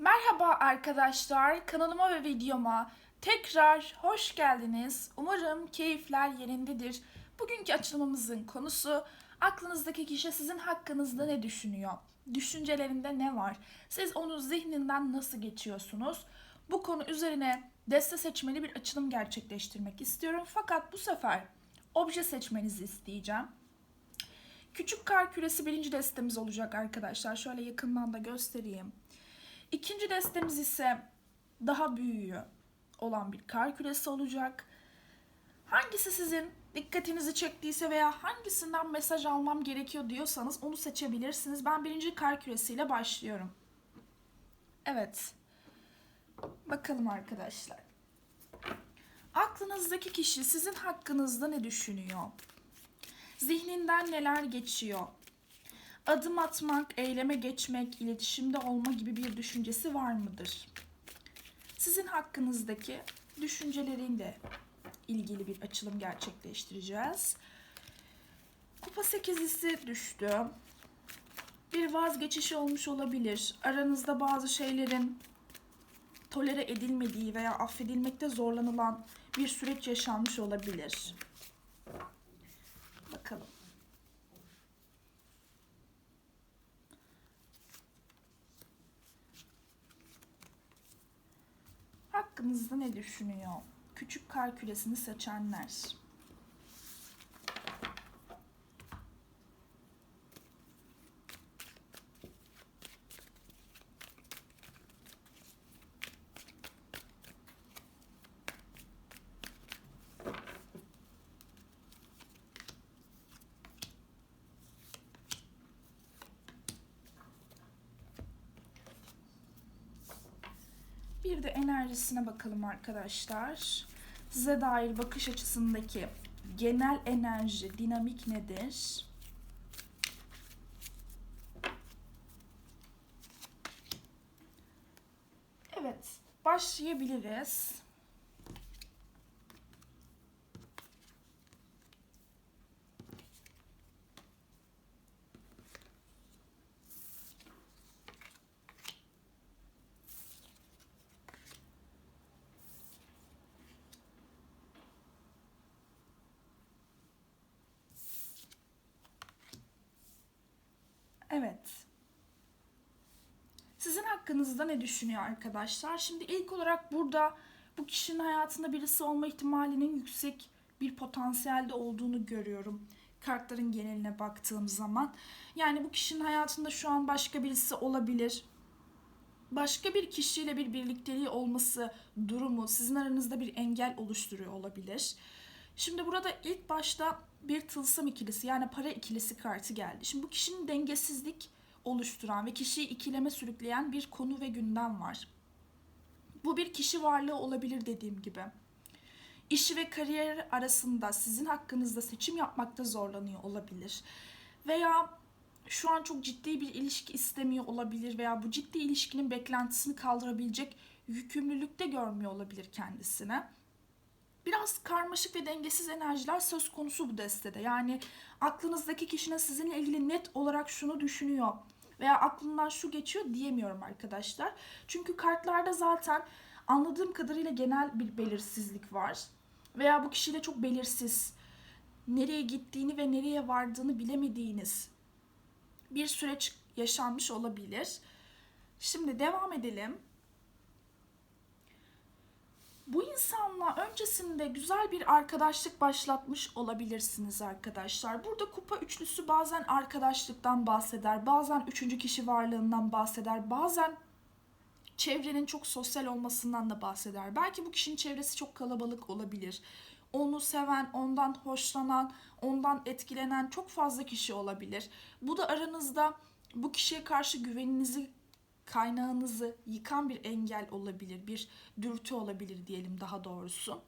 Merhaba arkadaşlar, kanalıma ve videoma tekrar hoş geldiniz. Umarım keyifler yerindedir. Bugünkü açılımımızın konusu aklınızdaki kişi sizin hakkınızda ne düşünüyor? Düşüncelerinde ne var? Siz onu zihninden nasıl geçiyorsunuz? Bu konu üzerine deste seçmeli bir açılım gerçekleştirmek istiyorum. Fakat bu sefer obje seçmenizi isteyeceğim. Küçük kar küresi birinci destemiz olacak arkadaşlar. Şöyle yakından da göstereyim. İkinci destemiz ise daha büyüğü olan bir kar küresi olacak. Hangisi sizin dikkatinizi çektiyse veya hangisinden mesaj almam gerekiyor diyorsanız onu seçebilirsiniz. Ben birinci kar küresiyle başlıyorum. Evet. Bakalım arkadaşlar. Aklınızdaki kişi sizin hakkınızda ne düşünüyor? Zihninden neler geçiyor? Adım atmak, eyleme geçmek, iletişimde olma gibi bir düşüncesi var mıdır? Sizin hakkınızdaki düşünceleriyle ilgili bir açılım gerçekleştireceğiz. Kupa sekizlisi düştü. Bir vazgeçiş olmuş olabilir. Aranızda bazı şeylerin tolere edilmediği veya affedilmekte zorlanılan bir süreç yaşanmış olabilir. Bakalım. Hakkınızda ne düşünüyor? Küçük kar küresini seçenler. Bir de enerjisine bakalım arkadaşlar. Size dair bakış açısındaki genel enerji, dinamik nedir? Evet, başlayabiliriz. Evet. Sizin hakkınızda ne düşünüyor arkadaşlar? Şimdi ilk olarak burada bu kişinin hayatında birisi olma ihtimalinin yüksek bir potansiyelde olduğunu görüyorum. Kartların geneline baktığım zaman. Yani bu kişinin hayatında şu an başka birisi olabilir. Başka bir kişiyle bir birlikteliği olması durumu sizin aranızda bir engel oluşturuyor olabilir. Şimdi burada ilk başta bir tılsım ikilisi yani para ikilisi kartı geldi. Şimdi bu kişinin dengesizlik oluşturan ve kişiyi ikileme sürükleyen bir konu ve gündem var. Bu bir kişi varlığı olabilir dediğim gibi. İşi ve kariyer arasında sizin hakkınızda seçim yapmakta zorlanıyor olabilir. Veya şu an çok ciddi bir ilişki istemiyor olabilir veya bu ciddi ilişkinin beklentisini kaldırabilecek yükümlülükte görmüyor olabilir kendisine biraz karmaşık ve dengesiz enerjiler söz konusu bu destede. Yani aklınızdaki kişinin sizinle ilgili net olarak şunu düşünüyor veya aklından şu geçiyor diyemiyorum arkadaşlar. Çünkü kartlarda zaten anladığım kadarıyla genel bir belirsizlik var. Veya bu kişiyle çok belirsiz, nereye gittiğini ve nereye vardığını bilemediğiniz bir süreç yaşanmış olabilir. Şimdi devam edelim. Bu insanla öncesinde güzel bir arkadaşlık başlatmış olabilirsiniz arkadaşlar. Burada kupa üçlüsü bazen arkadaşlıktan bahseder, bazen üçüncü kişi varlığından bahseder, bazen çevrenin çok sosyal olmasından da bahseder. Belki bu kişinin çevresi çok kalabalık olabilir. Onu seven, ondan hoşlanan, ondan etkilenen çok fazla kişi olabilir. Bu da aranızda bu kişiye karşı güveninizi kaynağınızı yıkan bir engel olabilir, bir dürtü olabilir diyelim daha doğrusu.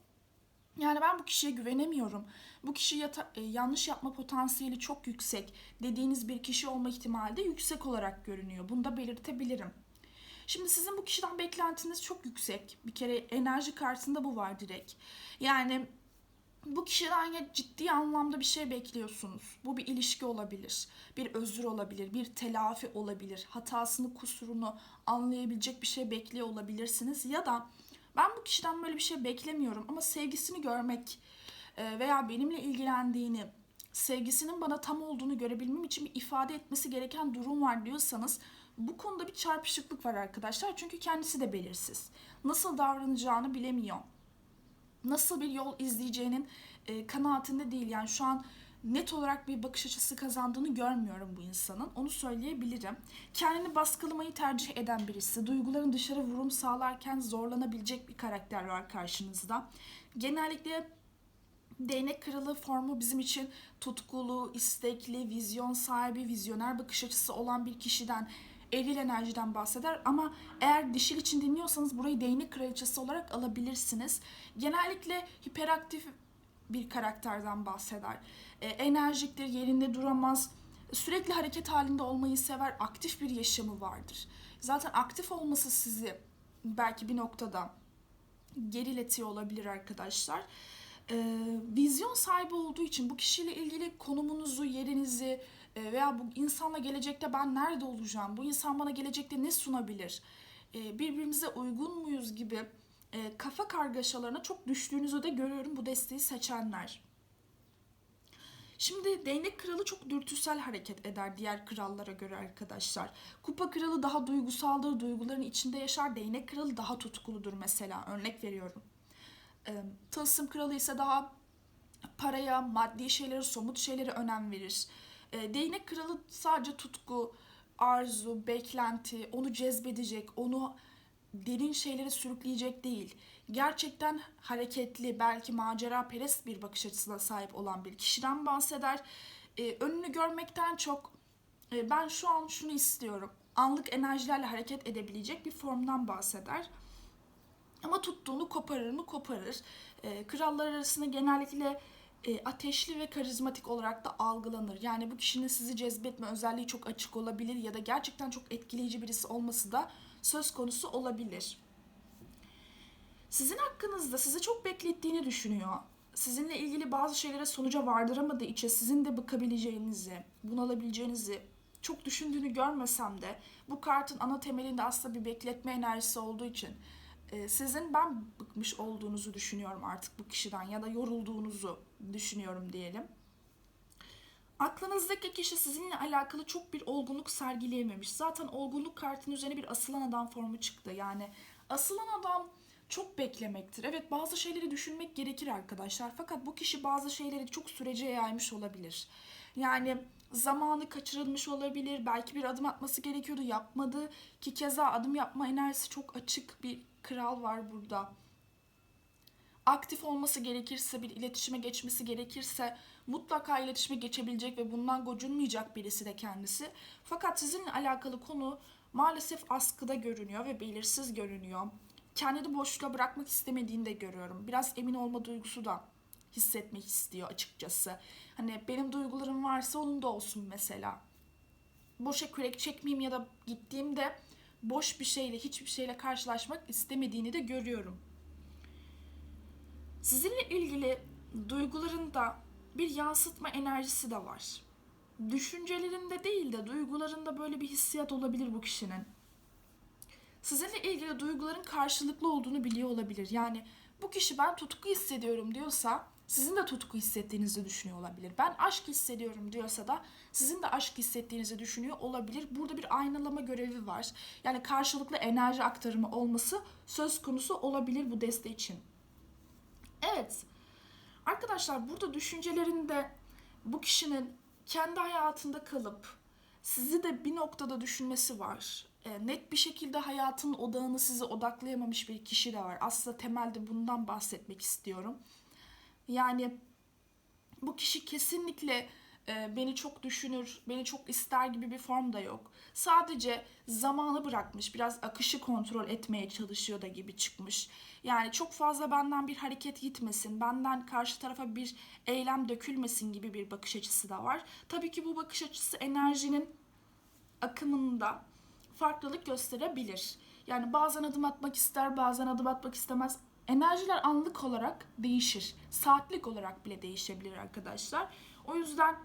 Yani ben bu kişiye güvenemiyorum. Bu kişi yata, e, yanlış yapma potansiyeli çok yüksek dediğiniz bir kişi olma ihtimali de yüksek olarak görünüyor. Bunu da belirtebilirim. Şimdi sizin bu kişiden beklentiniz çok yüksek. Bir kere enerji kartında bu var direkt. Yani bu kişiden ya ciddi anlamda bir şey bekliyorsunuz. Bu bir ilişki olabilir, bir özür olabilir, bir telafi olabilir. Hatasını, kusurunu anlayabilecek bir şey bekliyor olabilirsiniz. Ya da ben bu kişiden böyle bir şey beklemiyorum ama sevgisini görmek e, veya benimle ilgilendiğini, sevgisinin bana tam olduğunu görebilmem için bir ifade etmesi gereken durum var diyorsanız bu konuda bir çarpışıklık var arkadaşlar. Çünkü kendisi de belirsiz. Nasıl davranacağını bilemiyor nasıl bir yol izleyeceğinin e, kanaatinde değil. Yani şu an net olarak bir bakış açısı kazandığını görmüyorum bu insanın. Onu söyleyebilirim. Kendini baskılamayı tercih eden birisi. Duyguların dışarı vurum sağlarken zorlanabilecek bir karakter var karşınızda. Genellikle değnek kralı formu bizim için tutkulu, istekli, vizyon sahibi, vizyoner bakış açısı olan bir kişiden eril enerjiden bahseder ama eğer dişil için dinliyorsanız burayı değnek kraliçesi olarak alabilirsiniz. Genellikle hiperaktif bir karakterden bahseder. E, enerjiktir, yerinde duramaz, sürekli hareket halinde olmayı sever, aktif bir yaşamı vardır. Zaten aktif olması sizi belki bir noktada geriletiyor olabilir arkadaşlar. E, vizyon sahibi olduğu için bu kişiyle ilgili konumunuzu, yerinizi, e, veya bu insanla gelecekte ben nerede olacağım, bu insan bana gelecekte ne sunabilir, e, birbirimize uygun muyuz gibi e, kafa kargaşalarına çok düştüğünüzü de görüyorum bu desteği seçenler. Şimdi değnek kralı çok dürtüsel hareket eder diğer krallara göre arkadaşlar. Kupa kralı daha duygusaldır, duyguların içinde yaşar. Değnek kralı daha tutkuludur mesela. Örnek veriyorum. Tılsım kralı ise daha paraya, maddi şeylere, somut şeylere önem verir. E, değnek kralı sadece tutku, arzu, beklenti, onu cezbedecek, onu derin şeylere sürükleyecek değil. Gerçekten hareketli, belki macera perest bir bakış açısına sahip olan bir kişiden bahseder. E, önünü görmekten çok e, ben şu an şunu istiyorum. Anlık enerjilerle hareket edebilecek bir formdan bahseder. Ama tuttuğunu koparır mı koparır. E, krallar arasında genellikle e, ateşli ve karizmatik olarak da algılanır. Yani bu kişinin sizi cezbetme özelliği çok açık olabilir ya da gerçekten çok etkileyici birisi olması da söz konusu olabilir. Sizin hakkınızda sizi çok beklettiğini düşünüyor. Sizinle ilgili bazı şeylere sonuca vardıramadığı için sizin de bıkabileceğinizi, bunalabileceğinizi çok düşündüğünü görmesem de bu kartın ana temelinde aslında bir bekletme enerjisi olduğu için e, sizin ben bıkmış olduğunuzu düşünüyorum artık bu kişiden ya da yorulduğunuzu düşünüyorum diyelim. Aklınızdaki kişi sizinle alakalı çok bir olgunluk sergileyememiş. Zaten olgunluk kartının üzerine bir asılan adam formu çıktı. Yani asılan adam çok beklemektir. Evet bazı şeyleri düşünmek gerekir arkadaşlar. Fakat bu kişi bazı şeyleri çok sürece yaymış olabilir. Yani zamanı kaçırılmış olabilir. Belki bir adım atması gerekiyordu yapmadı. Ki keza adım yapma enerjisi çok açık bir kral var burada. Aktif olması gerekirse, bir iletişime geçmesi gerekirse mutlaka iletişime geçebilecek ve bundan gocunmayacak birisi de kendisi. Fakat sizinle alakalı konu maalesef askıda görünüyor ve belirsiz görünüyor. Kendini boşluğa bırakmak istemediğini de görüyorum. Biraz emin olma duygusu da hissetmek istiyor açıkçası. Hani benim duygularım varsa onun da olsun mesela. Boşa kürek çekmeyeyim ya da gittiğimde boş bir şeyle, hiçbir şeyle karşılaşmak istemediğini de görüyorum. Sizinle ilgili duygularında bir yansıtma enerjisi de var. Düşüncelerinde değil de duygularında böyle bir hissiyat olabilir bu kişinin. Sizinle ilgili duyguların karşılıklı olduğunu biliyor olabilir. Yani bu kişi ben tutku hissediyorum diyorsa sizin de tutku hissettiğinizi düşünüyor olabilir. Ben aşk hissediyorum diyorsa da sizin de aşk hissettiğinizi düşünüyor olabilir. Burada bir aynalama görevi var. Yani karşılıklı enerji aktarımı olması söz konusu olabilir bu deste için. Evet. Arkadaşlar burada düşüncelerinde bu kişinin kendi hayatında kalıp sizi de bir noktada düşünmesi var. E, net bir şekilde hayatın odağını size odaklayamamış bir kişi de var. Aslında temelde bundan bahsetmek istiyorum. Yani bu kişi kesinlikle e, beni çok düşünür, beni çok ister gibi bir form da yok. Sadece zamanı bırakmış, biraz akışı kontrol etmeye çalışıyor da gibi çıkmış. Yani çok fazla benden bir hareket gitmesin, benden karşı tarafa bir eylem dökülmesin gibi bir bakış açısı da var. Tabii ki bu bakış açısı enerjinin akımında farklılık gösterebilir. Yani bazen adım atmak ister, bazen adım atmak istemez enerjiler anlık olarak değişir. Saatlik olarak bile değişebilir arkadaşlar. O yüzden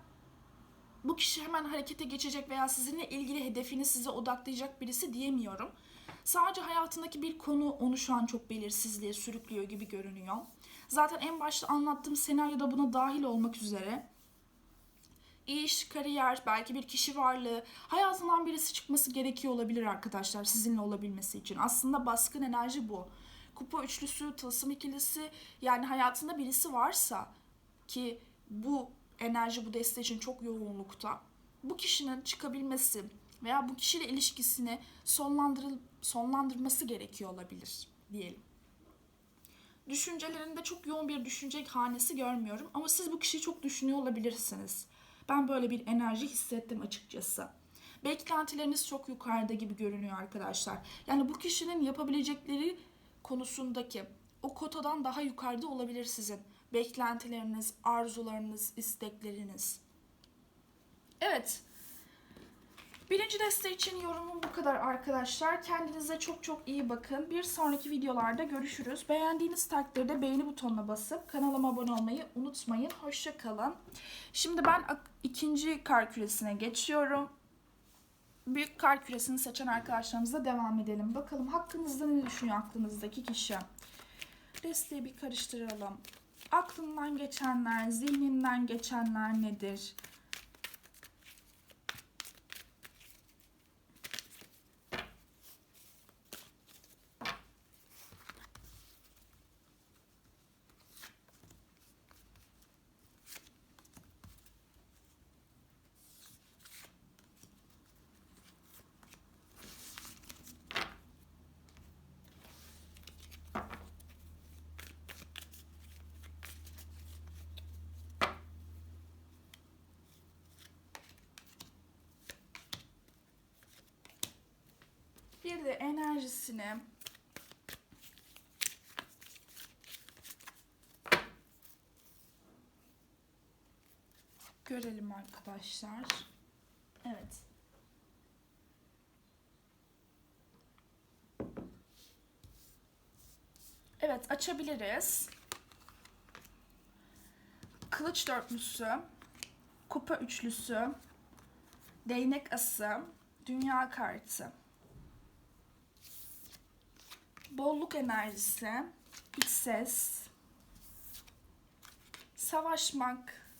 bu kişi hemen harekete geçecek veya sizinle ilgili hedefini size odaklayacak birisi diyemiyorum. Sadece hayatındaki bir konu onu şu an çok belirsizliğe sürüklüyor gibi görünüyor. Zaten en başta anlattığım senaryoda buna dahil olmak üzere iş, kariyer, belki bir kişi varlığı, hayatından birisi çıkması gerekiyor olabilir arkadaşlar sizinle olabilmesi için. Aslında baskın enerji bu. Kupa üçlüsü, tılsım ikilisi yani hayatında birisi varsa ki bu enerji bu deste için çok yoğunlukta. Bu kişinin çıkabilmesi veya bu kişiyle ilişkisini sonlandırıl sonlandırması gerekiyor olabilir diyelim. Düşüncelerinde çok yoğun bir düşünce hanesi görmüyorum ama siz bu kişiyi çok düşünüyor olabilirsiniz. Ben böyle bir enerji hissettim açıkçası. Beklentileriniz çok yukarıda gibi görünüyor arkadaşlar. Yani bu kişinin yapabilecekleri konusundaki o kotadan daha yukarıda olabilir sizin. Beklentileriniz, arzularınız, istekleriniz. Evet. Birinci deste için yorumum bu kadar arkadaşlar. Kendinize çok çok iyi bakın. Bir sonraki videolarda görüşürüz. Beğendiğiniz takdirde beğeni butonuna basıp kanalıma abone olmayı unutmayın. Hoşça kalın. Şimdi ben ikinci kar küresine geçiyorum. Büyük kar küresini seçen arkadaşlarımızla devam edelim. Bakalım hakkınızda ne düşünüyor aklınızdaki kişi? Desteği bir karıştıralım. Aklından geçenler, zihninden geçenler nedir? Bir de enerjisini görelim arkadaşlar. Evet. Evet açabiliriz. Kılıç dörtlüsü, kupa üçlüsü, değnek ası, dünya kartı bolluk enerjisi, iç ses, savaşmak,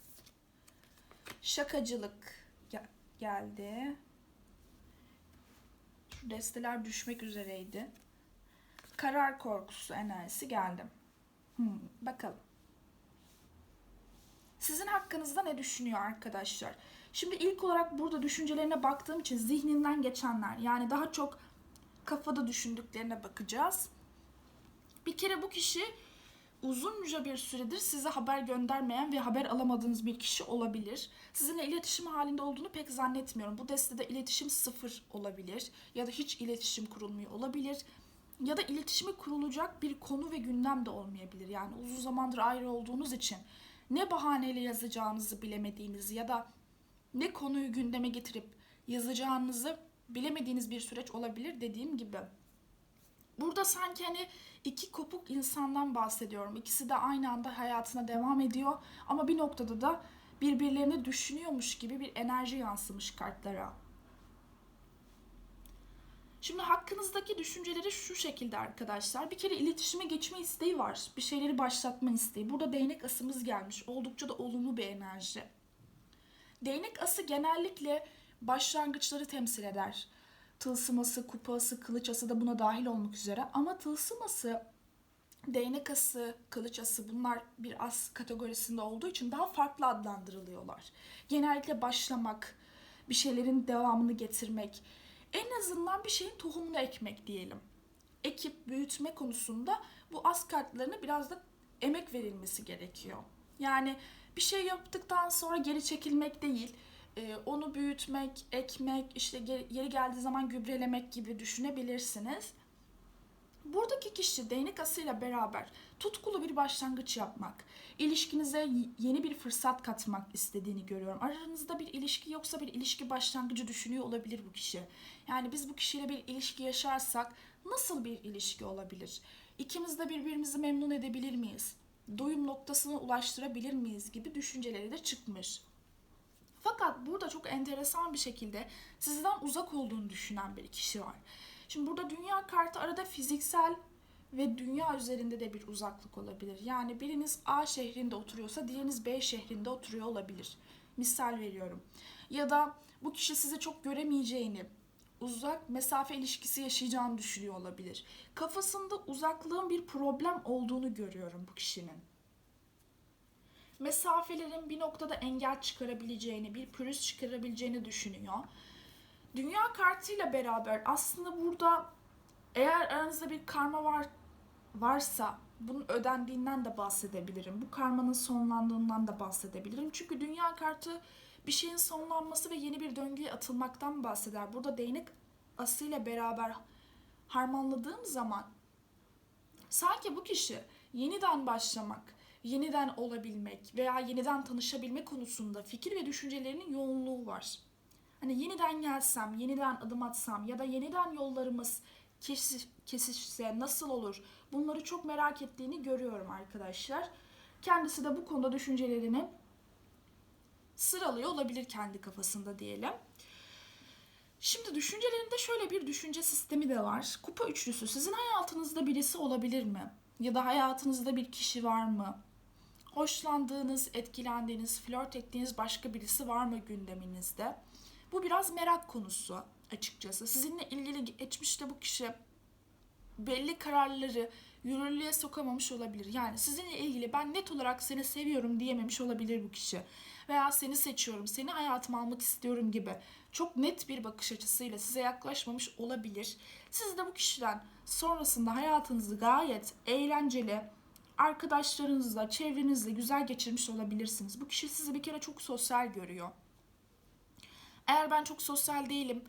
şakacılık gel- geldi. Şu desteler düşmek üzereydi. Karar korkusu enerjisi geldi. Hmm, bakalım. Sizin hakkınızda ne düşünüyor arkadaşlar? Şimdi ilk olarak burada düşüncelerine baktığım için zihninden geçenler yani daha çok kafada düşündüklerine bakacağız. Bir kere bu kişi uzunca bir süredir size haber göndermeyen ve haber alamadığınız bir kişi olabilir. Sizinle iletişim halinde olduğunu pek zannetmiyorum. Bu destede iletişim sıfır olabilir ya da hiç iletişim kurulmuyor olabilir. Ya da iletişimi kurulacak bir konu ve gündem de olmayabilir. Yani uzun zamandır ayrı olduğunuz için ne bahaneyle yazacağınızı bilemediğiniz ya da ne konuyu gündeme getirip yazacağınızı bilemediğiniz bir süreç olabilir dediğim gibi. Burada sanki hani iki kopuk insandan bahsediyorum. İkisi de aynı anda hayatına devam ediyor ama bir noktada da birbirlerini düşünüyormuş gibi bir enerji yansımış kartlara. Şimdi hakkınızdaki düşünceleri şu şekilde arkadaşlar. Bir kere iletişime geçme isteği var. Bir şeyleri başlatma isteği. Burada değnek asımız gelmiş. Oldukça da olumlu bir enerji. Değnek ası genellikle başlangıçları temsil eder. Tılsıması, kupası, kılıçası da buna dahil olmak üzere. Ama tılsıması, değnek ası, kılıç ası bunlar bir as kategorisinde olduğu için daha farklı adlandırılıyorlar. Genellikle başlamak, bir şeylerin devamını getirmek, en azından bir şeyin tohumunu ekmek diyelim. Ekip büyütme konusunda bu as kartlarına biraz da emek verilmesi gerekiyor. Yani bir şey yaptıktan sonra geri çekilmek değil, e, onu büyütmek, ekmek, işte yeri geldiği zaman gübrelemek gibi düşünebilirsiniz. Buradaki kişi değnek asıyla beraber tutkulu bir başlangıç yapmak, ilişkinize yeni bir fırsat katmak istediğini görüyorum. Aranızda bir ilişki yoksa bir ilişki başlangıcı düşünüyor olabilir bu kişi. Yani biz bu kişiyle bir ilişki yaşarsak nasıl bir ilişki olabilir? İkimiz de birbirimizi memnun edebilir miyiz? Doyum noktasına ulaştırabilir miyiz gibi düşünceleri de çıkmış. Fakat burada çok enteresan bir şekilde sizden uzak olduğunu düşünen bir kişi var. Şimdi burada dünya kartı arada fiziksel ve dünya üzerinde de bir uzaklık olabilir. Yani biriniz A şehrinde oturuyorsa diğeriniz B şehrinde oturuyor olabilir. Misal veriyorum. Ya da bu kişi sizi çok göremeyeceğini, uzak mesafe ilişkisi yaşayacağını düşünüyor olabilir. Kafasında uzaklığın bir problem olduğunu görüyorum bu kişinin. Mesafelerin bir noktada engel çıkarabileceğini, bir pürüz çıkarabileceğini düşünüyor. Dünya kartıyla beraber aslında burada eğer aranızda bir karma var varsa bunun ödendiğinden de bahsedebilirim. Bu karmanın sonlandığından da bahsedebilirim. Çünkü dünya kartı bir şeyin sonlanması ve yeni bir döngüye atılmaktan bahseder. Burada değnek asıyla beraber harmanladığım zaman sanki bu kişi yeniden başlamak, yeniden olabilmek veya yeniden tanışabilme konusunda fikir ve düşüncelerinin yoğunluğu var. Hani yeniden gelsem, yeniden adım atsam ya da yeniden yollarımız kesiş, kesişse nasıl olur? Bunları çok merak ettiğini görüyorum arkadaşlar. Kendisi de bu konuda düşüncelerini sıralıyor olabilir kendi kafasında diyelim. Şimdi düşüncelerinde şöyle bir düşünce sistemi de var. Kupa üçlüsü sizin hayatınızda birisi olabilir mi? Ya da hayatınızda bir kişi var mı? Hoşlandığınız, etkilendiğiniz, flört ettiğiniz başka birisi var mı gündeminizde? Bu biraz merak konusu açıkçası. Sizinle ilgili geçmişte bu kişi belli kararları yürürlüğe sokamamış olabilir. Yani sizinle ilgili ben net olarak seni seviyorum diyememiş olabilir bu kişi. Veya seni seçiyorum, seni hayatıma almak istiyorum gibi çok net bir bakış açısıyla size yaklaşmamış olabilir. Siz de bu kişiden sonrasında hayatınızı gayet eğlenceli, arkadaşlarınızla, çevrenizle güzel geçirmiş olabilirsiniz. Bu kişi sizi bir kere çok sosyal görüyor. Eğer ben çok sosyal değilim,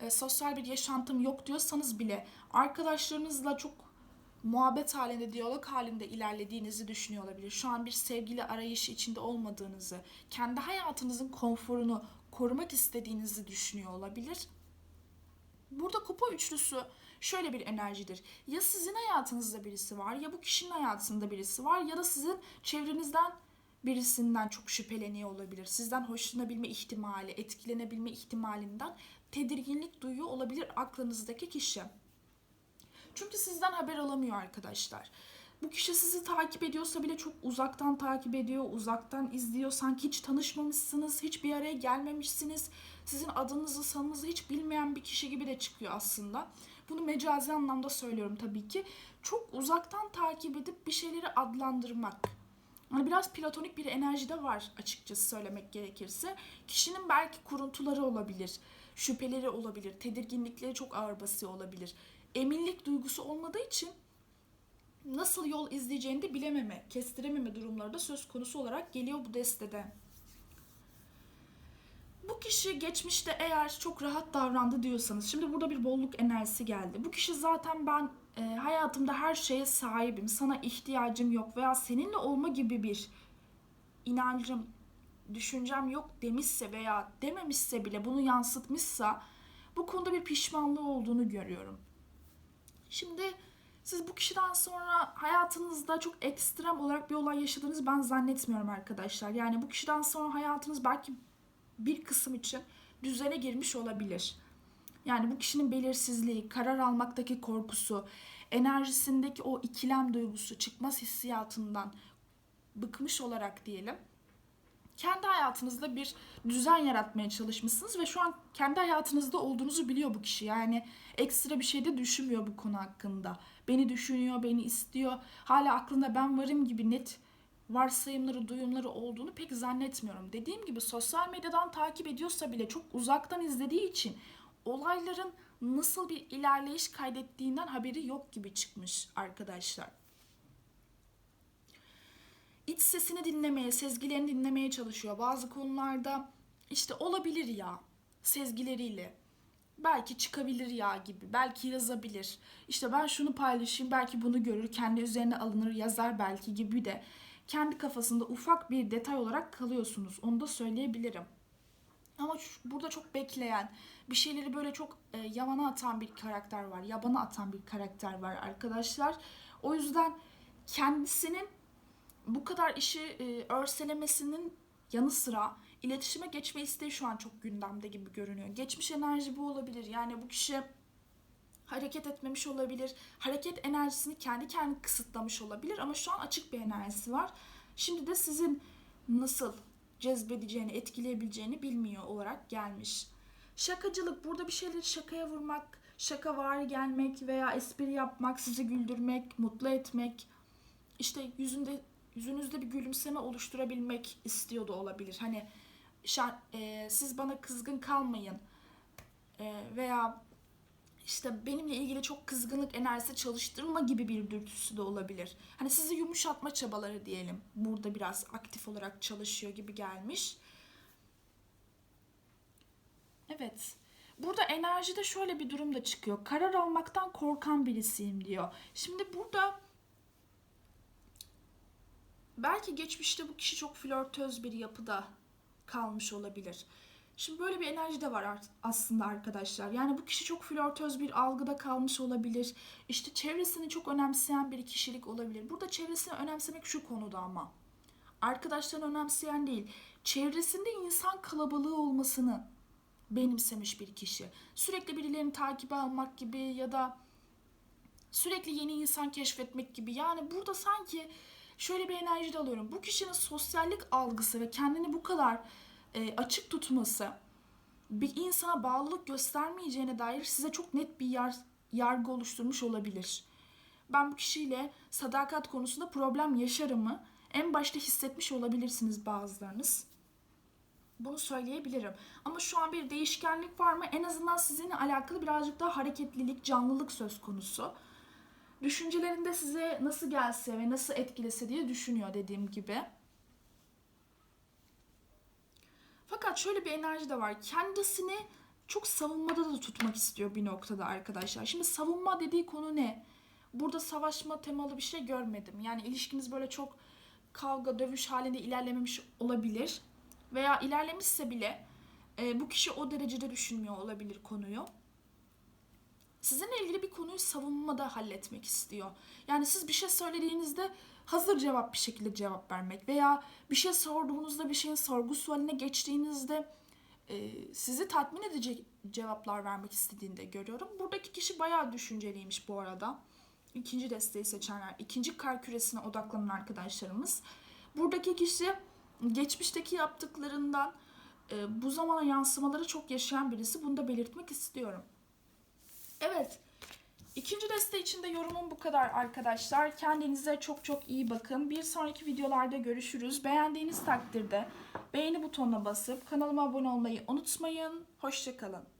e, sosyal bir yaşantım yok diyorsanız bile arkadaşlarınızla çok muhabbet halinde, diyalog halinde ilerlediğinizi düşünüyor olabilir. Şu an bir sevgili arayışı içinde olmadığınızı, kendi hayatınızın konforunu korumak istediğinizi düşünüyor olabilir. Burada kupa üçlüsü şöyle bir enerjidir. Ya sizin hayatınızda birisi var ya bu kişinin hayatında birisi var ya da sizin çevrenizden birisinden çok şüpheleniyor olabilir. Sizden hoşlanabilme ihtimali, etkilenebilme ihtimalinden tedirginlik duyuyor olabilir aklınızdaki kişi. Çünkü sizden haber alamıyor arkadaşlar. Bu kişi sizi takip ediyorsa bile çok uzaktan takip ediyor, uzaktan izliyor. Sanki hiç tanışmamışsınız, hiç bir araya gelmemişsiniz. Sizin adınızı, sanınızı hiç bilmeyen bir kişi gibi de çıkıyor aslında. Bunu mecazi anlamda söylüyorum tabii ki. Çok uzaktan takip edip bir şeyleri adlandırmak. Hani biraz platonik bir enerji de var açıkçası söylemek gerekirse. Kişinin belki kuruntuları olabilir, şüpheleri olabilir, tedirginlikleri çok ağır basıyor olabilir. Eminlik duygusu olmadığı için nasıl yol izleyeceğini de bilememe, kestirememe durumları da söz konusu olarak geliyor bu destede. Bu kişi geçmişte eğer çok rahat davrandı diyorsanız, şimdi burada bir bolluk enerjisi geldi. Bu kişi zaten ben e, hayatımda her şeye sahibim, sana ihtiyacım yok veya seninle olma gibi bir inancım, düşüncem yok demişse veya dememişse bile bunu yansıtmışsa bu konuda bir pişmanlığı olduğunu görüyorum. Şimdi siz bu kişiden sonra hayatınızda çok ekstrem olarak bir olay yaşadığınızı ben zannetmiyorum arkadaşlar. Yani bu kişiden sonra hayatınız belki bir kısım için düzene girmiş olabilir. Yani bu kişinin belirsizliği, karar almaktaki korkusu, enerjisindeki o ikilem duygusu, çıkmaz hissiyatından bıkmış olarak diyelim. Kendi hayatınızda bir düzen yaratmaya çalışmışsınız ve şu an kendi hayatınızda olduğunuzu biliyor bu kişi. Yani ekstra bir şey de düşünmüyor bu konu hakkında. Beni düşünüyor, beni istiyor. Hala aklında ben varım gibi net varsayımları, duyumları olduğunu pek zannetmiyorum. Dediğim gibi sosyal medyadan takip ediyorsa bile çok uzaktan izlediği için olayların nasıl bir ilerleyiş kaydettiğinden haberi yok gibi çıkmış arkadaşlar. İç sesini dinlemeye, sezgilerini dinlemeye çalışıyor. Bazı konularda işte olabilir ya sezgileriyle. Belki çıkabilir ya gibi. Belki yazabilir. İşte ben şunu paylaşayım belki bunu görür. Kendi üzerine alınır yazar belki gibi de kendi kafasında ufak bir detay olarak kalıyorsunuz. Onu da söyleyebilirim. Ama burada çok bekleyen, bir şeyleri böyle çok e, yamana atan bir karakter var. Yabana atan bir karakter var arkadaşlar. O yüzden kendisinin bu kadar işi e, örselemesinin yanı sıra iletişime geçme isteği şu an çok gündemde gibi görünüyor. Geçmiş enerji bu olabilir. Yani bu kişi hareket etmemiş olabilir. Hareket enerjisini kendi kendine kısıtlamış olabilir ama şu an açık bir enerjisi var. Şimdi de sizin nasıl cezbedeceğini, etkileyebileceğini bilmiyor olarak gelmiş. Şakacılık burada bir şeyleri şakaya vurmak, şaka var gelmek veya espri yapmak, sizi güldürmek, mutlu etmek, işte yüzünde yüzünüzde bir gülümseme oluşturabilmek istiyor da olabilir. Hani şa- e, siz bana kızgın kalmayın e, veya işte benimle ilgili çok kızgınlık enerjisi çalıştırma gibi bir dürtüsü de olabilir. Hani sizi yumuşatma çabaları diyelim. Burada biraz aktif olarak çalışıyor gibi gelmiş. Evet. Burada enerjide şöyle bir durum da çıkıyor. Karar almaktan korkan birisiyim diyor. Şimdi burada belki geçmişte bu kişi çok flörtöz bir yapıda kalmış olabilir. Şimdi böyle bir enerji de var aslında arkadaşlar. Yani bu kişi çok flörtöz bir algıda kalmış olabilir. İşte çevresini çok önemseyen bir kişilik olabilir. Burada çevresini önemsemek şu konuda ama. Arkadaşlarını önemseyen değil. Çevresinde insan kalabalığı olmasını benimsemiş bir kişi. Sürekli birilerini takibe almak gibi ya da sürekli yeni insan keşfetmek gibi. Yani burada sanki şöyle bir enerji de alıyorum. Bu kişinin sosyallik algısı ve kendini bu kadar e, açık tutması bir insana bağlılık göstermeyeceğine dair size çok net bir yar, yargı oluşturmuş olabilir. Ben bu kişiyle sadakat konusunda problem yaşarımı en başta hissetmiş olabilirsiniz bazılarınız. Bunu söyleyebilirim. Ama şu an bir değişkenlik var mı? En azından sizinle alakalı birazcık daha hareketlilik, canlılık söz konusu. Düşüncelerinde size nasıl gelse ve nasıl etkilese diye düşünüyor dediğim gibi. Fakat şöyle bir enerji de var. Kendisini çok savunmada da tutmak istiyor bir noktada arkadaşlar. Şimdi savunma dediği konu ne? Burada savaşma temalı bir şey görmedim. Yani ilişkiniz böyle çok kavga, dövüş halinde ilerlememiş olabilir. Veya ilerlemişse bile e, bu kişi o derecede düşünmüyor olabilir konuyu. Sizinle ilgili bir konuyu savunmada halletmek istiyor. Yani siz bir şey söylediğinizde hazır cevap bir şekilde cevap vermek veya bir şey sorduğunuzda bir şeyin sorgu sualine geçtiğinizde e, sizi tatmin edecek cevaplar vermek istediğini de görüyorum. Buradaki kişi bayağı düşünceliymiş bu arada. İkinci desteği seçenler, ikinci kar küresine odaklanan arkadaşlarımız. Buradaki kişi geçmişteki yaptıklarından e, bu zamana yansımaları çok yaşayan birisi. Bunu da belirtmek istiyorum. Evet. İkinci deste için de yorumum bu kadar arkadaşlar. Kendinize çok çok iyi bakın. Bir sonraki videolarda görüşürüz. Beğendiğiniz takdirde beğeni butonuna basıp kanalıma abone olmayı unutmayın. Hoşçakalın.